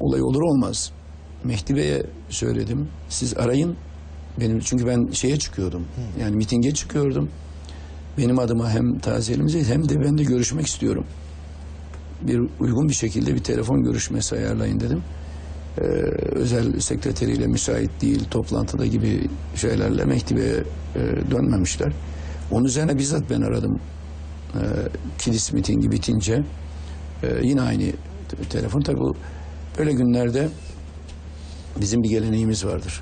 olay olur olmaz. Mehdi Bey'e söyledim. Siz arayın. Benim çünkü ben şeye çıkıyordum. Yani mitinge çıkıyordum. Benim adıma hem taziyelimize hem de ben de görüşmek istiyorum. Bir uygun bir şekilde bir telefon görüşmesi ayarlayın dedim. Ee, özel sekreteriyle müsait değil toplantıda gibi şeylerle Mehdi Bey'e e, dönmemişler. Onun üzerine bizzat ben aradım. Ee, kilis mitingi bitince e, yine aynı te- telefon. Tabii bu böyle günlerde bizim bir geleneğimiz vardır.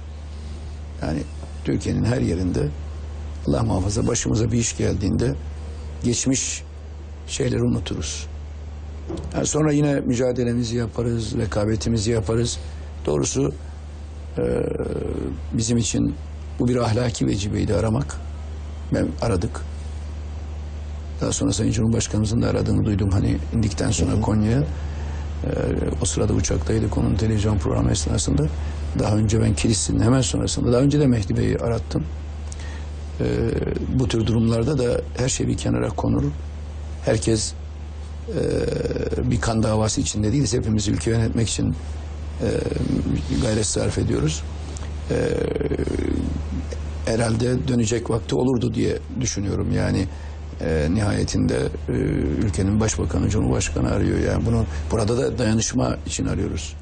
Yani Türkiye'nin her yerinde Allah muhafaza başımıza bir iş geldiğinde geçmiş şeyleri unuturuz. Yani sonra yine mücadelemizi yaparız, rekabetimizi yaparız. Doğrusu e, bizim için bu bir ahlaki vecibeydi aramak. Ben aradık. Daha sonra Sayın Cumhurbaşkanımızın da aradığını duydum hani indikten sonra Konya'ya. Ee, o sırada uçaktaydık onun televizyon programı esnasında. Daha önce ben Kilis'in hemen sonrasında daha önce de Mehdi Bey'i arattım. Ee, bu tür durumlarda da her şey bir kenara konur. Herkes e, bir kan davası içinde değiliz. Hepimiz ülke yönetmek için e, gayret sarf ediyoruz. E, herhalde dönecek vakti olurdu diye düşünüyorum. Yani e, nihayetinde e, ülkenin başbakanı, cumhurbaşkanı arıyor. Yani bunu burada da dayanışma için arıyoruz.